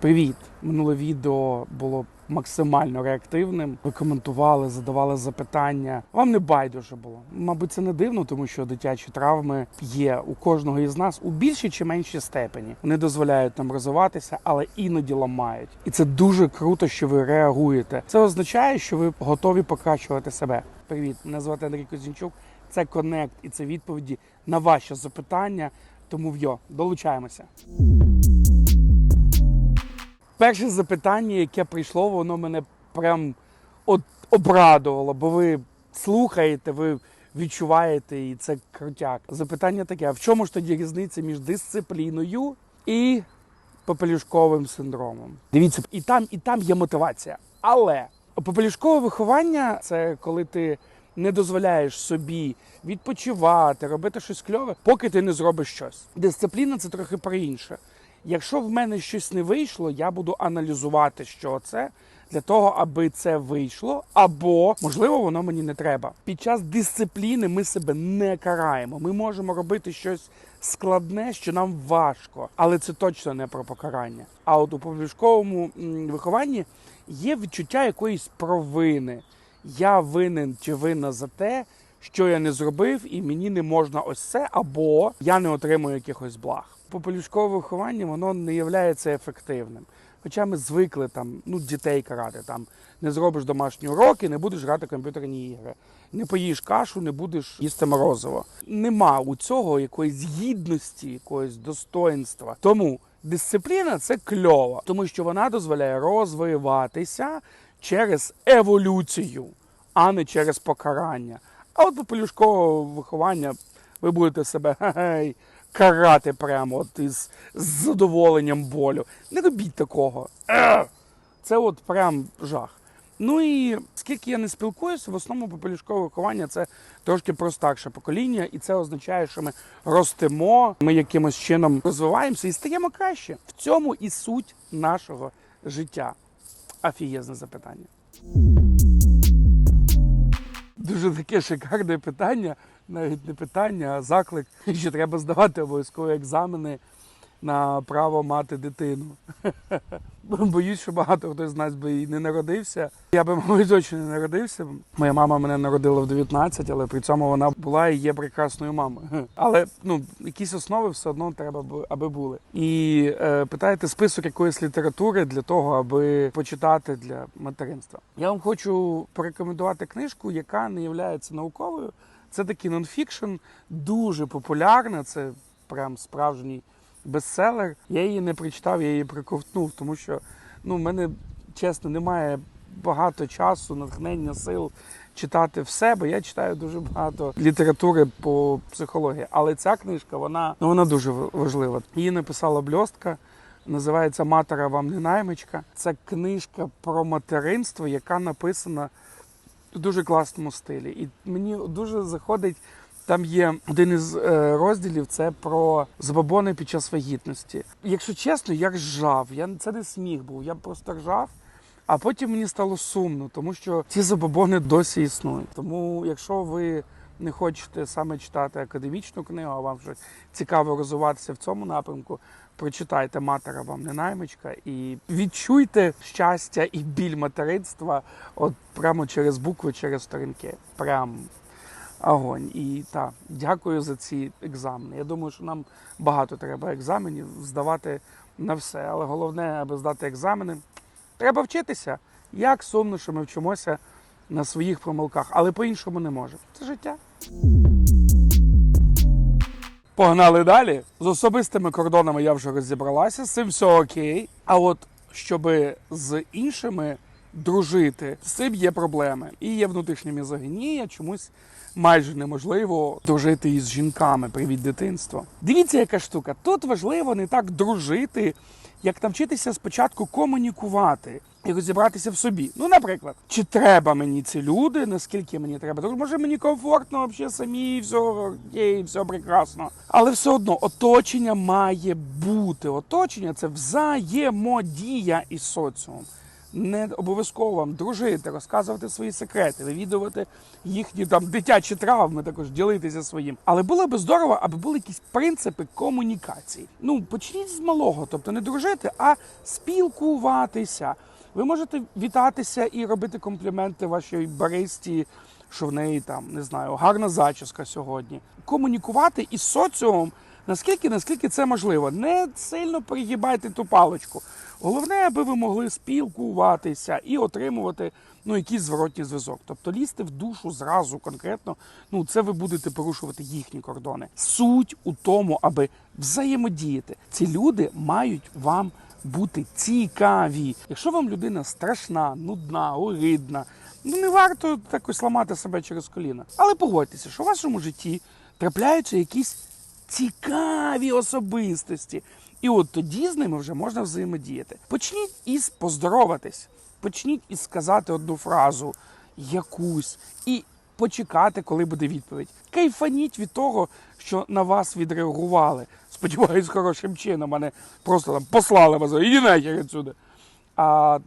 Привіт! Минуле відео було максимально реактивним. Ви коментували, задавали запитання. Вам не байдуже було. Мабуть, це не дивно, тому що дитячі травми є у кожного із нас у більшій чи меншій степені. Вони дозволяють нам розвиватися, але іноді ламають. І це дуже круто, що ви реагуєте. Це означає, що ви готові покращувати себе. Привіт, мене звати Андрій Козінчук. Це Конект і це відповіді на ваші запитання. Тому вйо, долучаємося. Перше запитання, яке прийшло, воно мене прям от обрадувало, бо ви слухаєте, ви відчуваєте, і це крутяк. Запитання таке: а в чому ж тоді різниця між дисципліною і попелюшковим синдромом? Дивіться, і там, і там є мотивація. Але попелюшкове виховання це коли ти не дозволяєш собі відпочивати, робити щось кльове, поки ти не зробиш щось. Дисципліна це трохи про інше. Якщо в мене щось не вийшло, я буду аналізувати, що це для того, аби це вийшло, або можливо воно мені не треба. Під час дисципліни ми себе не караємо. Ми можемо робити щось складне, що нам важко, але це точно не про покарання. А от у публічковому вихованні є відчуття якоїсь провини. Я винен чи винна за те, що я не зробив, і мені не можна ось це, або я не отримую якихось благ. Попелюшкове виховання воно не є ефективним. Хоча ми звикли там ну, дітей карати, там не зробиш домашні уроки, не будеш грати комп'ютерні ігри, не поїш кашу, не будеш їсти морозиво. Нема у цього якоїсь гідності, якогось достоинства. Тому дисципліна це кльово, тому що вона дозволяє розвиватися через еволюцію, а не через покарання. А от попелюшкового виховання ви будете себе гей, карати прямо от із задоволенням болю. Не робіть такого. Це от прям жах. Ну і скільки я не спілкуюся, в основному попелюшкове виховання це трошки про старше покоління, і це означає, що ми ростемо, ми якимось чином розвиваємося і стаємо краще. В цьому і суть нашого життя. Афієзне запитання. Дуже таке шикарне питання, навіть не питання, а заклик, що треба здавати обов'язково екзамени на право мати дитину. Боюсь, що багато хто з нас би і не народився. Я би, мабуть, точно не народився. Моя мама мене народила в 19, але при цьому вона була і є прекрасною мамою. Але ну, якісь основи все одно треба, аби були. І е, питаєте список якоїсь літератури для того, аби почитати для материнства. Я вам хочу порекомендувати книжку, яка не є науковою. Це такий нонфікшн, дуже популярна. Це прям справжній бестселер. Я її не прочитав, я її приковтнув, тому що ну, в мене чесно немає багато часу, натхнення, сил читати все, бо я читаю дуже багато літератури по психології. Але ця книжка, вона, ну, вона дуже важлива. Її написала бльостка. Називається Матера вам не наймичка. Це книжка про материнство, яка написана в дуже класному стилі. І мені дуже заходить. Там є один із е, розділів це про забобони під час вагітності. Якщо чесно, я ржав. Я це не сміх був. Я просто ржав. А потім мені стало сумно, тому що ці забобони досі існують. Тому, якщо ви не хочете саме читати академічну книгу, а вам щось цікаво розвиватися в цьому напрямку, прочитайте матера вам не наймичка і відчуйте щастя і біль материнства от прямо через букви, через сторінки. Прям огонь. І так, дякую за ці екзамени. Я думаю, що нам багато треба екзаменів здавати на все. Але головне, аби здати екзамени, треба вчитися. Як сумно, що ми вчимося на своїх помилках, але по-іншому не можемо. Це життя. Погнали далі. З особистими кордонами я вже розібралася, з цим все окей. А от щоб з іншими дружити, з цим є проблеми. І є внутрішня мізогінія, чомусь майже неможливо дружити із жінками. Привіт дитинство. Дивіться, яка штука. Тут важливо не так дружити, як навчитися спочатку комунікувати і розібратися в собі. Ну, наприклад, чи треба мені ці люди, наскільки мені треба дружити? Може мені комфортно взагалі самі, все окей, все прекрасно. Але все одно оточення має бути. Оточення це взаємодія із соціумом. Не обов'язково вам дружити, розказувати свої секрети, вивідувати їхні там дитячі травми, також ділитися своїм. Але було би здорово, аби були якісь принципи комунікації. Ну почніть з малого, тобто не дружити, а спілкуватися. Ви можете вітатися і робити компліменти вашій баристі, що в неї там не знаю, гарна зачіска сьогодні. Комунікувати із соціумом наскільки, наскільки це можливо. Не сильно перегибайте ту паличку. Головне, аби ви могли спілкуватися і отримувати ну, якийсь зворотній зв'язок. Тобто лізти в душу зразу конкретно, ну це ви будете порушувати їхні кордони. Суть у тому, аби взаємодіяти. Ці люди мають вам бути цікаві. Якщо вам людина страшна, нудна, огидна, ну не варто якось ламати себе через коліна. Але погодьтеся, що в вашому житті трапляються якісь цікаві особистості. І от тоді з ними вже можна взаємодіяти. Почніть із поздороватись, почніть із сказати одну фразу, якусь, і почекати, коли буде відповідь. Кайфаніть від того, що на вас відреагували. Сподіваюсь, хорошим чином, а не просто там послали вас, іди нахер відсюди. А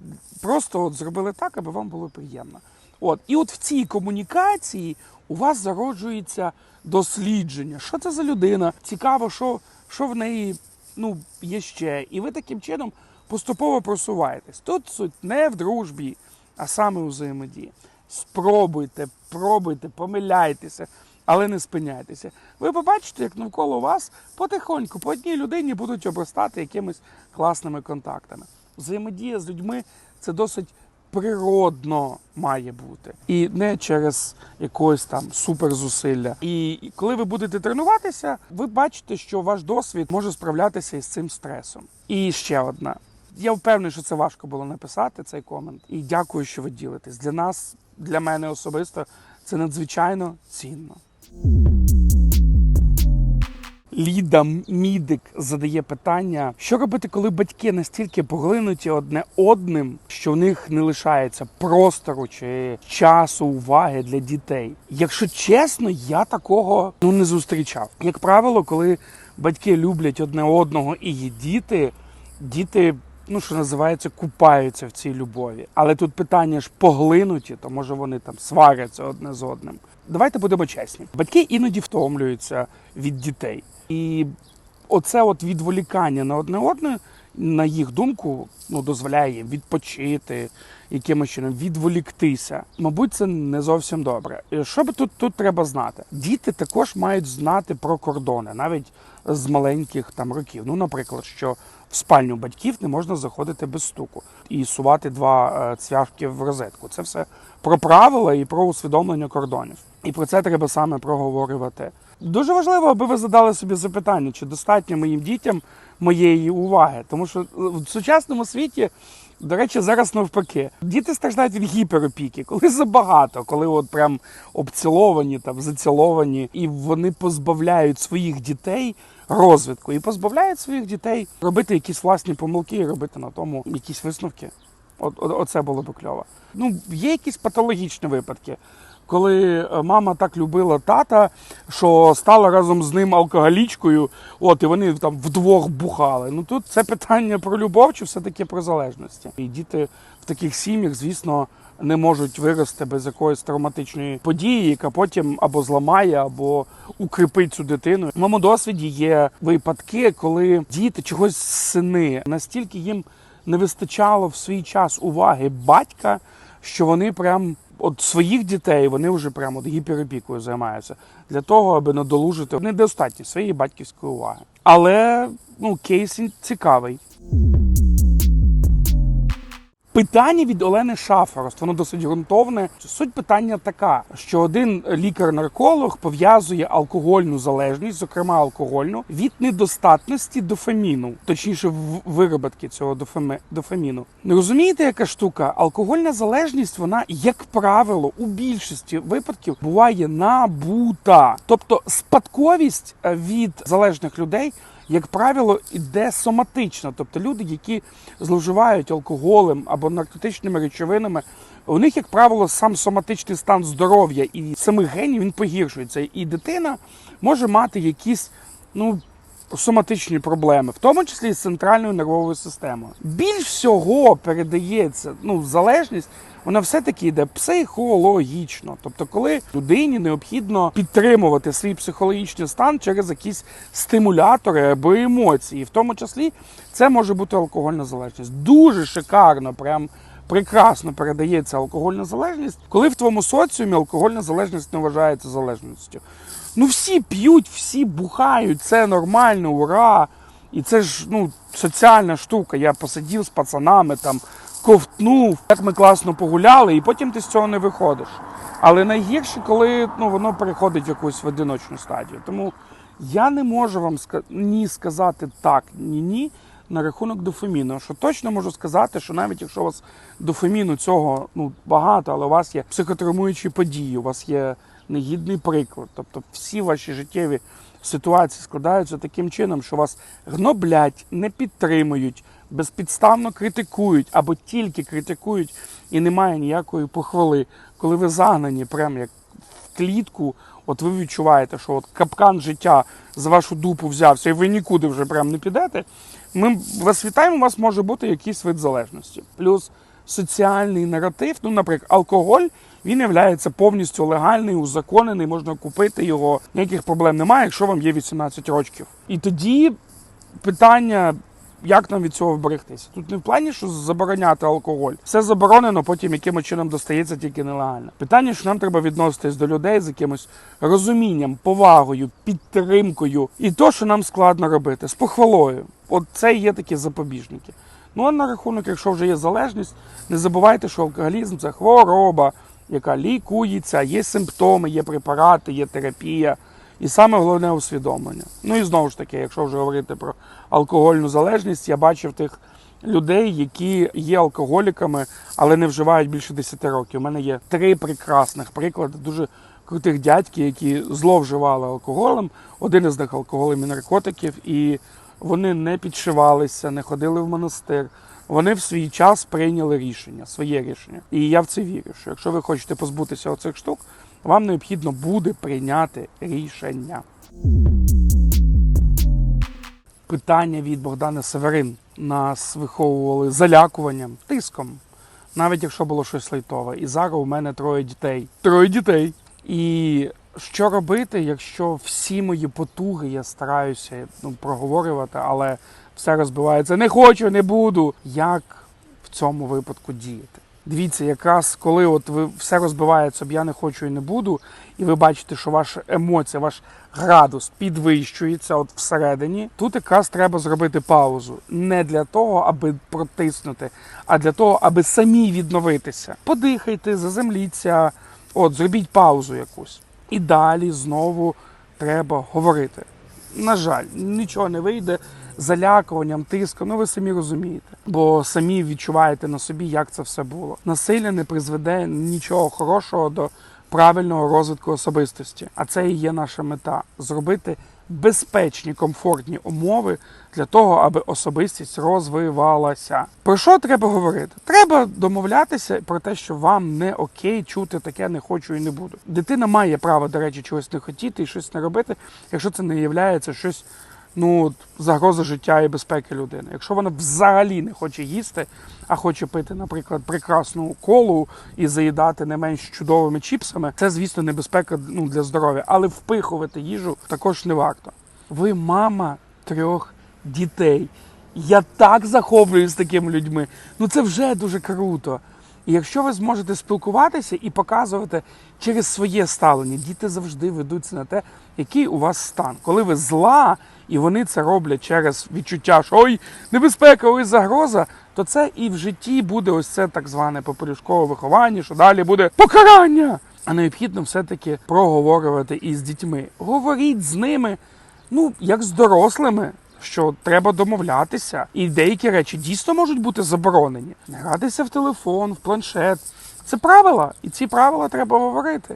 просто от зробили так, аби вам було приємно. От, і от в цій комунікації у вас зароджується дослідження. Що це за людина? Цікаво, що, що в неї ну, є ще. І ви таким чином поступово просуваєтесь. Тут суть не в дружбі, а саме у взаємодії. Спробуйте, пробуйте, помиляйтеся, але не спиняйтеся. Ви побачите, як навколо вас потихоньку по одній людині будуть обростати якимись класними контактами. Взаємодія з людьми це досить природно має бути. І не через якось там суперзусилля. І коли ви будете тренуватися, ви бачите, що ваш досвід може справлятися із цим стресом. І ще одна. Я впевнений, що це важко було написати цей комент. І дякую, що ви ділитесь. Для нас, для мене особисто, це надзвичайно цінно. Ліда Мідик задає питання, що робити, коли батьки настільки поглинуті одне одним, що в них не лишається простору чи часу, уваги для дітей. Якщо чесно, я такого ну не зустрічав. Як правило, коли батьки люблять одне одного і є діти, діти. Ну, що називається, купаються в цій любові. Але тут питання ж поглинуті, то може вони там сваряться одне з одним. Давайте будемо чесні. Батьки іноді втомлюються від дітей. І оце от відволікання на одне одне, на їх думку, ну, дозволяє їм відпочити, якимось чином відволіктися. Мабуть, це не зовсім добре. Що би тут, тут треба знати? Діти також мають знати про кордони, навіть з маленьких там років. Ну, наприклад, що в спальню батьків не можна заходити без стуку і сувати два е, цвяшки в розетку. Це все про правила і про усвідомлення кордонів. І про це треба саме проговорювати. Дуже важливо, аби ви задали собі запитання, чи достатньо моїм дітям моєї уваги, тому що в сучасному світі. До речі, зараз навпаки. Діти страждають від гіперопіки, коли забагато, коли от прям обціловані, там заціловані, і вони позбавляють своїх дітей розвитку і позбавляють своїх дітей робити якісь власні помилки і робити на тому якісь висновки. От оце було б кльово. Ну, є якісь патологічні випадки, коли е, мама так любила тата, що стала разом з ним алкоголічкою, от і вони там вдвох бухали. Ну тут це питання про любов чи все-таки про залежності. І діти в таких сім'ях, звісно, не можуть вирости без якоїсь травматичної події, яка потім або зламає, або укріпить цю дитину. В моєму досвіді є випадки, коли діти чогось сини настільки їм не вистачало в свій час уваги батька, що вони прям от своїх дітей вони вже прямо от гіперопікою займаються для того, аби надолужити недостатньо своєї батьківської уваги. Але ну кейс цікавий. Питання від Олени Шафарост, воно досить ґрунтовне. Суть питання така, що один лікар-нарколог пов'язує алкогольну залежність, зокрема алкогольну, від недостатності дофаміну, точніше, в- вироботки цього дофаміну. Не розумієте, яка штука? Алкогольна залежність, вона, як правило, у більшості випадків буває набута. Тобто спадковість е, від залежних людей як правило, іде соматично. Тобто люди, які зловживають алкоголем або наркотичними речовинами, у них, як правило, сам соматичний стан здоров'я і самих генів він погіршується. І дитина може мати якісь ну, соматичні проблеми, в тому числі і з центральною нервовою системою. Більш всього передається ну, залежність. Вона все-таки йде психологічно. Тобто, коли людині необхідно підтримувати свій психологічний стан через якісь стимулятори або емоції. В тому числі це може бути алкогольна залежність. Дуже шикарно, прям прекрасно передається алкогольна залежність, коли в твоєму соціумі алкогольна залежність не вважається залежністю. Ну всі п'ють, всі бухають, це нормально, ура! І це ж ну, соціальна штука. Я посидів з пацанами, там ковтнув, як ми класно погуляли, і потім ти з цього не виходиш. Але найгірше, коли ну, воно переходить в якусь в одиночну стадію. Тому я не можу вам ні сказати так, ні ні на рахунок дофаміну. Що точно можу сказати, що навіть якщо у вас дофаміну цього ну, багато, але у вас є психотравмуючі події, у вас є негідний приклад. Тобто всі ваші життєві ситуації складаються таким чином, що вас гноблять, не підтримують, безпідставно критикують або тільки критикують, і немає ніякої похвали. Коли ви загнані, прям як в клітку, от ви відчуваєте, що от капкан життя за вашу дупу взявся, і ви нікуди вже прям не підете. Ми вас вітаємо, у вас може бути якийсь вид залежності. Плюс соціальний наратив, ну, наприклад, алкоголь. Він є повністю легальний, узаконений, можна купити його. Ніяких проблем немає, якщо вам є 18 років. І тоді питання, як нам від цього вберегтися. Тут не в плані, що забороняти алкоголь. Все заборонено, потім якимось чином достається тільки нелегально. Питання, що нам треба відноситись до людей з якимось розумінням, повагою, підтримкою, і то, що нам складно робити, з похвалою. От це є такі запобіжники. Ну а на рахунок, якщо вже є залежність, не забувайте, що алкоголізм це хвороба, яка лікується, є симптоми, є препарати, є терапія. І саме головне усвідомлення. Ну і знову ж таки, якщо вже говорити про алкогольну залежність, я бачив тих людей, які є алкоголіками, але не вживають більше 10 років. У мене є три прекрасних приклади, дуже крутих дядьків, які зловживали алкоголем. Один із них алкоголем і наркотиків, і вони не підшивалися, не ходили в монастир. Вони в свій час прийняли рішення, своє рішення. І я в це вірю, що якщо ви хочете позбутися оцих штук, вам необхідно буде прийняти рішення. Питання від Богдана Северин. Нас виховували залякуванням, тиском, навіть якщо було щось лайтове. І зараз у мене троє дітей. Троє дітей. І що робити, якщо всі мої потуги я стараюся ну, проговорювати, але все розбивається. Не хочу, не буду. Як в цьому випадку діяти? Дивіться, якраз коли от ви все розбивається, я не хочу і не буду, і ви бачите, що ваша емоція, ваш градус підвищується от всередині. Тут якраз треба зробити паузу. Не для того, аби протиснути, а для того, аби самі відновитися. Подихайте, заземліться, от зробіть паузу якусь. І далі знову треба говорити. На жаль, нічого не вийде залякуванням, тиском. Ну ви самі розумієте, бо самі відчуваєте на собі, як це все було. Насилля не призведе нічого хорошого до правильного розвитку особистості. А це і є наша мета зробити безпечні, комфортні умови для того, аби особистість розвивалася. Про що треба говорити? Треба домовлятися про те, що вам не окей чути таке, не хочу і не буду. Дитина має право, до речі, чогось не хотіти і щось не робити, якщо це не є щось. Ну, загроза життя і безпеки людини. Якщо вона взагалі не хоче їсти, а хоче пити, наприклад, прекрасну колу і заїдати не менш чудовими чіпсами, це, звісно, небезпека ну, для здоров'я. Але впихувати їжу також не варто. Ви мама трьох дітей. Я так захоплююсь такими людьми. Ну це вже дуже круто. І якщо ви зможете спілкуватися і показувати через своє ставлення, діти завжди ведуться на те, який у вас стан. Коли ви зла, і вони це роблять через відчуття, що ой, небезпека, ой, загроза, то це і в житті буде ось це так зване попорядкове виховання, що далі буде покарання. А необхідно все-таки проговорювати із дітьми. Говоріть з ними, ну, як з дорослими. Що треба домовлятися, і деякі речі дійсно можуть бути заборонені. Не гратися в телефон, в планшет. Це правила, і ці правила треба говорити.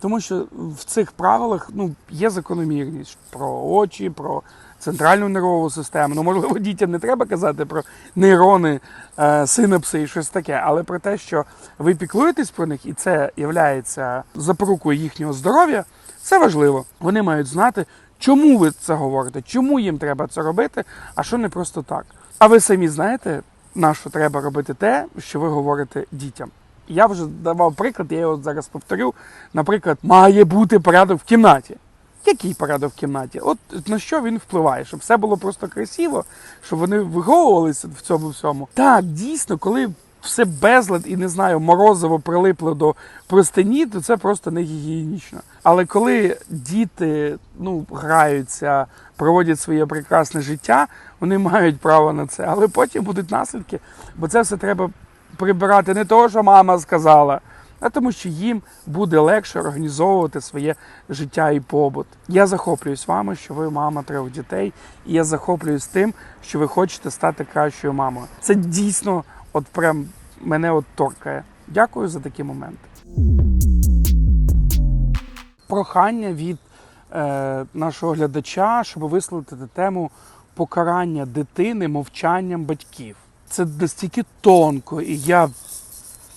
Тому що в цих правилах ну, є закономірність про очі, про центральну нервову систему. Ну, можливо, дітям не треба казати про нейрони, е, синапси і щось таке, але про те, що ви піклуєтесь про них, і це є запорукою їхнього здоров'я, це важливо. Вони мають знати, Чому ви це говорите? Чому їм треба це робити, а що не просто так? А ви самі знаєте, на що треба робити те, що ви говорите дітям? Я вже давав приклад, я його зараз повторю. Наприклад, має бути порядок в кімнаті. Який порядок в кімнаті? От на що він впливає? Щоб все було просто красиво, щоб вони виховувалися в цьому всьому. Так, дійсно, коли все безлад і не знаю, морозиво прилипло до простині, то це просто не гігієнічно. Але коли діти ну, граються, проводять своє прекрасне життя, вони мають право на це. Але потім будуть наслідки, бо це все треба прибирати не того, що мама сказала, а тому, що їм буде легше організовувати своє життя і побут. Я захоплююсь вами, що ви мама трьох дітей, і я захоплююсь тим, що ви хочете стати кращою мамою. Це дійсно, от прям мене от торкає. Дякую за такі моменти. Прохання від е, нашого глядача, щоб висловити тему покарання дитини мовчанням батьків. Це настільки тонко, і я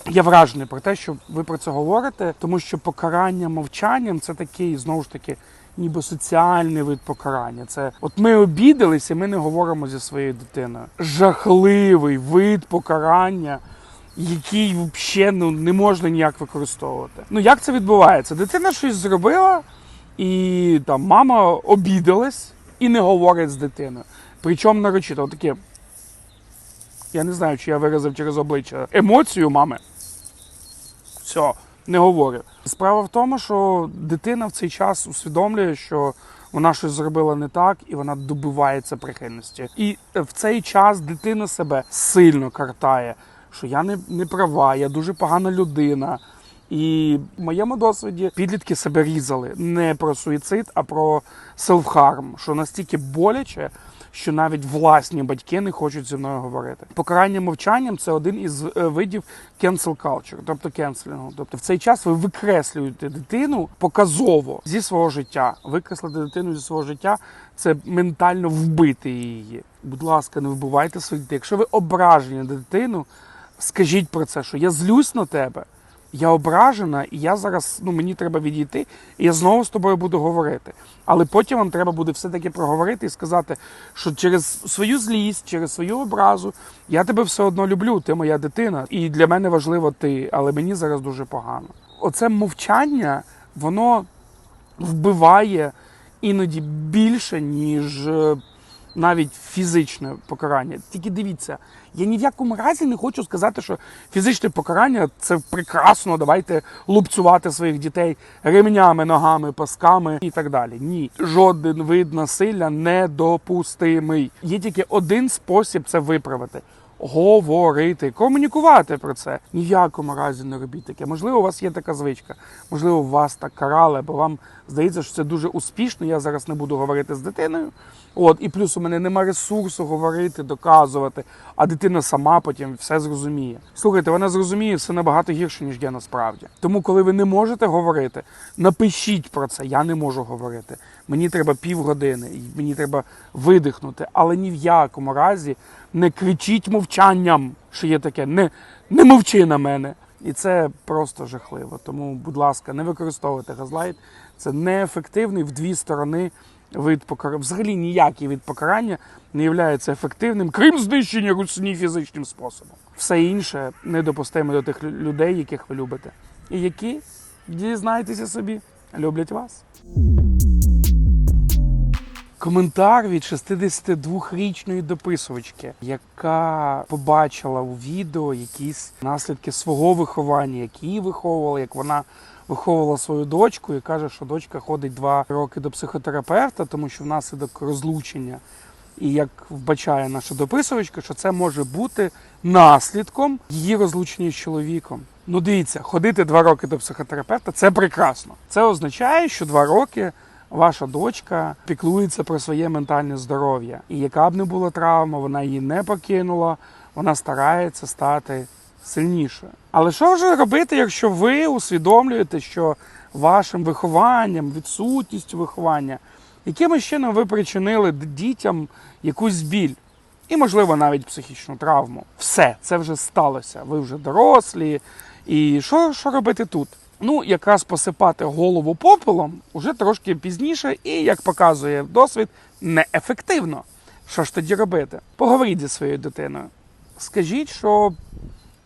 я вражений про те, що ви про це говорите, тому що покарання мовчанням це такий знову ж таки. Ніби соціальний вид покарання. Це от ми обідалися, ми не говоримо зі своєю дитиною. Жахливий вид покарання, який взагалі ну, не можна ніяк використовувати. Ну як це відбувається? Дитина щось зробила, і там мама обідалась і не говорить з дитиною. Причому нарочито, таке. Я не знаю, чи я виразив через обличчя емоцію мами. Все, не говорю. Справа в тому, що дитина в цей час усвідомлює, що вона щось зробила не так, і вона добивається прихильності. І в цей час дитина себе сильно картає, що я не, не права, я дуже погана людина. І в моєму досвіді підлітки себе різали не про суїцид, а про селфхарм, що настільки боляче, що навіть власні батьки не хочуть зі мною говорити. Покарання мовчанням це один із е, видів cancel culture, тобто кенселінгу. Тобто в цей час ви викреслюєте дитину показово зі свого життя. Викреслити дитину зі свого життя це ментально вбити її. Будь ласка, не вбивайте своїх дітей. Якщо ви ображені дитину, скажіть про це, що я злюсь на тебе. Я ображена, і я зараз ну мені треба відійти, і я знову з тобою буду говорити. Але потім вам треба буде все-таки проговорити і сказати, що через свою злість, через свою образу я тебе все одно люблю. Ти моя дитина, і для мене важливо ти, але мені зараз дуже погано. Оце мовчання, воно вбиває іноді більше, ніж е, навіть фізичне покарання. Тільки дивіться, я ні в якому разі не хочу сказати, що фізичне покарання це прекрасно. Давайте лупцювати своїх дітей ремнями, ногами, пасками і так далі. Ні, жоден вид насилля недопустимий. Є тільки один спосіб це виправити. Говорити, комунікувати про це. Ні в якому разі не робіть таке. Можливо, у вас є така звичка, можливо, вас так карали, бо вам здається, що це дуже успішно. Я зараз не буду говорити з дитиною. От, і плюс у мене нема ресурсу говорити, доказувати, а дитина сама потім все зрозуміє. Слухайте, вона зрозуміє все набагато гірше, ніж я насправді. Тому, коли ви не можете говорити, напишіть про це. Я не можу говорити. Мені треба півгодини, мені треба видихнути, але ні в якому разі не кричіть мовчанням, що є таке. Не, не мовчи на мене. І це просто жахливо. Тому, будь ласка, не використовуйте газлайт. Це неефективний в дві сторони вид покарання. Взагалі ніякий від покарання не є ефективним, крім знищення русні фізичним способом. Все інше недопустимо до тих людей, яких ви любите, і які дізнайтеся собі, люблять вас. Коментар від 62-річної дописувачки, яка побачила у відео якісь наслідки свого виховання, як її виховувала, як вона виховувала свою дочку, і каже, що дочка ходить два роки до психотерапевта, тому що внаслідок розлучення. І як вбачає наша дописувачка, що це може бути наслідком її розлучення з чоловіком. Ну дивіться, ходити два роки до психотерапевта це прекрасно. Це означає, що два роки ваша дочка піклується про своє ментальне здоров'я. І яка б не була травма, вона її не покинула, вона старається стати сильнішою. Але що вже робити, якщо ви усвідомлюєте, що вашим вихованням, відсутністю виховання, якимось чином ви причинили дітям якусь біль? І, можливо, навіть психічну травму. Все, це вже сталося. Ви вже дорослі. І що, що робити тут? Ну, якраз посипати голову попелом уже трошки пізніше, і як показує досвід, неефективно. Що ж тоді робити? Поговоріть зі своєю дитиною. Скажіть, що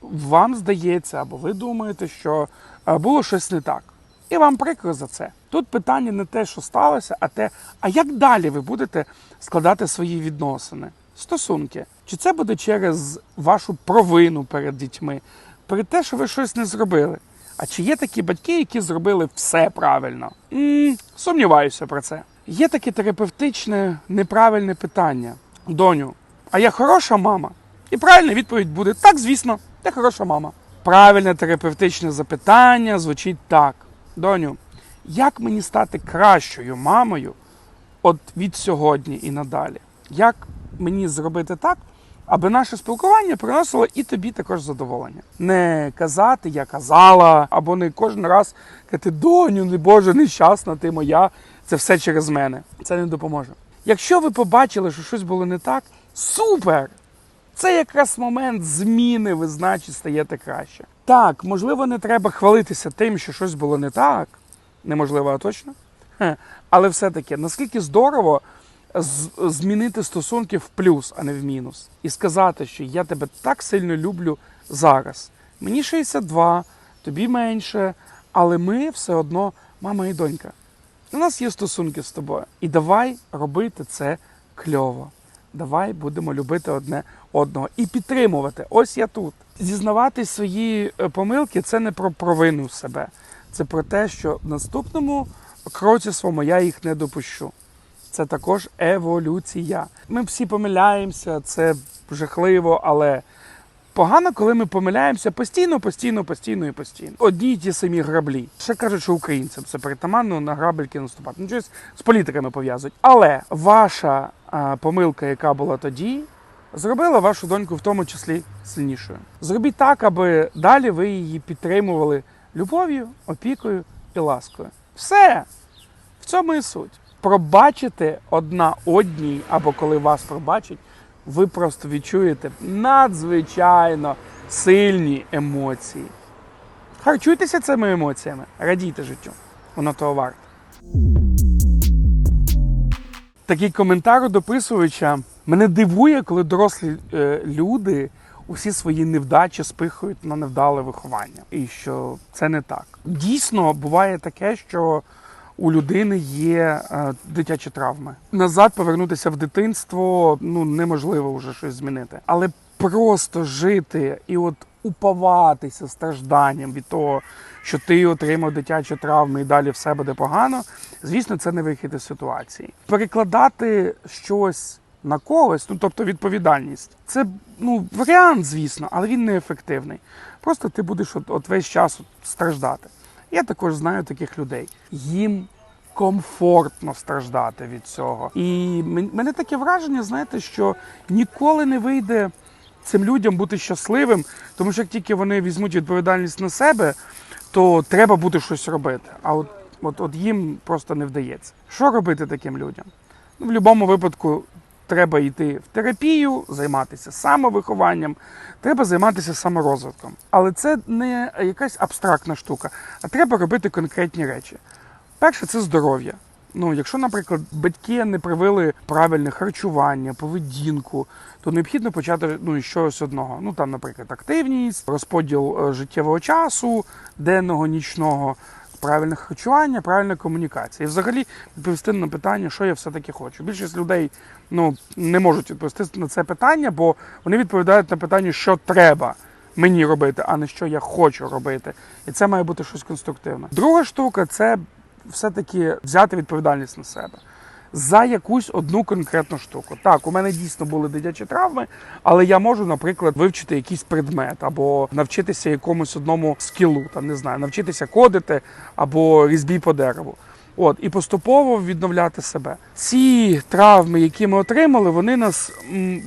вам здається, або ви думаєте, що е, було щось не так. І вам прикро за це. Тут питання не те, що сталося, а те, а як далі ви будете складати свої відносини, стосунки? Чи це буде через вашу провину перед дітьми, перед те, що ви щось не зробили? А чи є такі батьки, які зробили все правильно? м сумніваюся про це. Є таке терапевтичне неправильне питання. Доню, а я хороша мама? І правильна відповідь буде: так, звісно, ти хороша мама. Правильне терапевтичне запитання звучить так: Доню, як мені стати кращою мамою от від сьогодні і надалі? Як мені зробити так, аби наше спілкування приносило і тобі також задоволення? Не казати, я казала, або не кожен раз казати, доню, не Боже, нещасна, ти моя. Це все через мене. Це не допоможе. Якщо ви побачили, що щось було не так, супер! Це якраз момент зміни, ви значить стаєте краще. Так, можливо, не треба хвалитися тим, що щось було не так. Неможливо, а точно. Але все-таки, наскільки здорово змінити стосунки в плюс, а не в мінус. І сказати, що я тебе так сильно люблю зараз. Мені 62, тобі менше, але ми все одно мама і донька. У нас є стосунки з тобою. І давай робити це кльово. Давай будемо любити одне одного і підтримувати. Ось я тут. Зізнавати свої е, помилки це не про провину себе. Це про те, що в наступному кроці своєму я їх не допущу. Це також еволюція. Ми всі помиляємося, це жахливо, але погано, коли ми помиляємося постійно, постійно, постійно і постійно. Одні й ті самі граблі. Ще кажуть, що українцям це притаманно на грабельки наступати. Ну, щось з політиками пов'язують. Але ваша а, помилка, яка була тоді, зробила вашу доньку в тому числі сильнішою. Зробіть так, аби далі ви її підтримували любов'ю, опікою і ласкою. Все. В цьому і суть. Пробачити одна одній, або коли вас пробачать, ви просто відчуєте надзвичайно сильні емоції. Харчуйтеся цими емоціями, радійте життю. Воно того варте. Такий коментар у дописувача мене дивує, коли дорослі е, люди усі свої невдачі спихають на невдале виховання. І що це не так. Дійсно, буває таке, що у людини є е, дитячі травми. Назад повернутися в дитинство ну неможливо вже щось змінити. Але просто жити і от упаватися стражданням від того, що ти отримав дитячі травми і далі все буде погано. Звісно, це не вихід із ситуації. Перекладати щось на когось, ну тобто відповідальність, це ну варіант, звісно, але він неефективний. Просто ти будеш от, от весь час страждати. Я також знаю таких людей. Їм комфортно страждати від цього. І мене таке враження, знаєте, що ніколи не вийде цим людям бути щасливим, тому що як тільки вони візьмуть відповідальність на себе, то треба буде щось робити. А от, от, от їм просто не вдається. Що робити таким людям? Ну, в будь-якому випадку треба йти в терапію, займатися самовихованням, треба займатися саморозвитком. Але це не якась абстрактна штука, а треба робити конкретні речі. Перше це здоров'я. Ну, якщо, наприклад, батьки не привили правильне харчування, поведінку, то необхідно почати ну, чогось одного. Ну там, наприклад, активність, розподіл е, життєвого часу, денного, нічного, правильне харчування, правильна комунікація. І взагалі відповісти на питання, що я все-таки хочу. Більшість людей ну, не можуть відповісти на це питання, бо вони відповідають на питання, що треба мені робити, а не що я хочу робити. І це має бути щось конструктивне. Друга штука це все-таки взяти відповідальність на себе. За якусь одну конкретну штуку. Так, у мене дійсно були дитячі травми, але я можу, наприклад, вивчити якийсь предмет або навчитися якомусь одному скілу, там не знаю, навчитися кодити або різьбі по дереву. От і поступово відновляти себе. Ці травми, які ми отримали, вони нас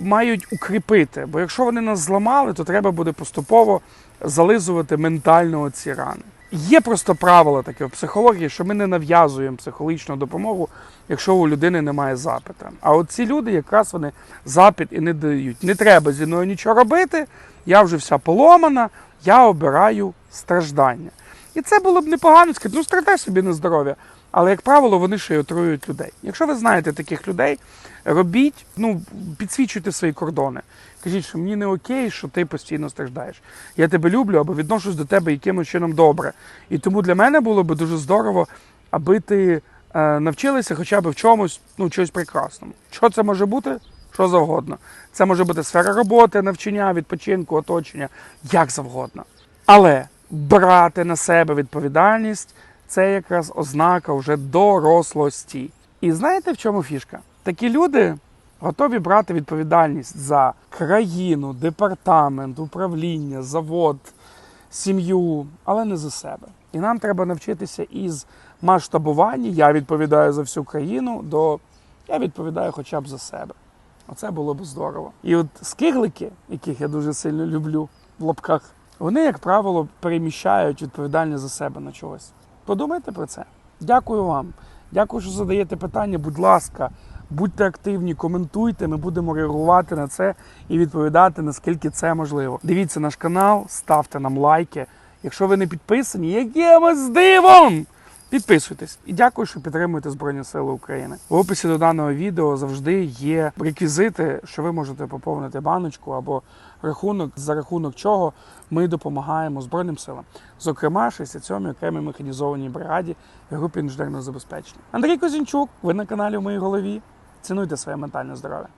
мають укріпити. Бо якщо вони нас зламали, то треба буде поступово зализувати ментально ці рани. Є просто правило таке в психології, що ми не нав'язуємо психологічну допомогу, якщо у людини немає запита. А от ці люди якраз вони запит і не дають. Не треба зі мною нічого робити, я вже вся поломана, я обираю страждання. І це було б непогано сказати, ну страдай собі на здоров'я. Але, як правило, вони ще й отруюють людей. Якщо ви знаєте таких людей, робіть, ну, підсвічуйте свої кордони. Кажіть, що мені не окей, що ти постійно страждаєш. Я тебе люблю або відношусь до тебе якимось чином добре. І тому для мене було б дуже здорово, аби ти е, навчилися хоча б в чомусь, ну, чогось прекрасному. Що це може бути? Що завгодно. Це може бути сфера роботи, навчання, відпочинку, оточення, як завгодно. Але брати на себе відповідальність це якраз ознака вже дорослості. І знаєте, в чому фішка? Такі люди готові брати відповідальність за країну, департамент, управління, завод, сім'ю, але не за себе. І нам треба навчитися із масштабування. Я відповідаю за всю країну, до я відповідаю хоча б за себе. Оце було б здорово. І от скиглики, яких я дуже сильно люблю в лапках, вони, як правило, переміщають відповідальність за себе на чогось. Подумайте про це. Дякую вам. Дякую, що задаєте питання. Будь ласка, будьте активні, коментуйте. Ми будемо реагувати на це і відповідати, наскільки це можливо. Дивіться наш канал, ставте нам лайки. Якщо ви не підписані, якимось дивом! Підписуйтесь і дякую, що підтримуєте Збройні Сили України. В описі до даного відео завжди є реквізити, що ви можете поповнити баночку або рахунок, за рахунок чого ми допомагаємо Збройним силам, зокрема 67-й окремій механізованій бригаді групі інженерного забезпечення. Андрій Козінчук, ви на каналі в моїй голові. Цінуйте своє ментальне здоров'я.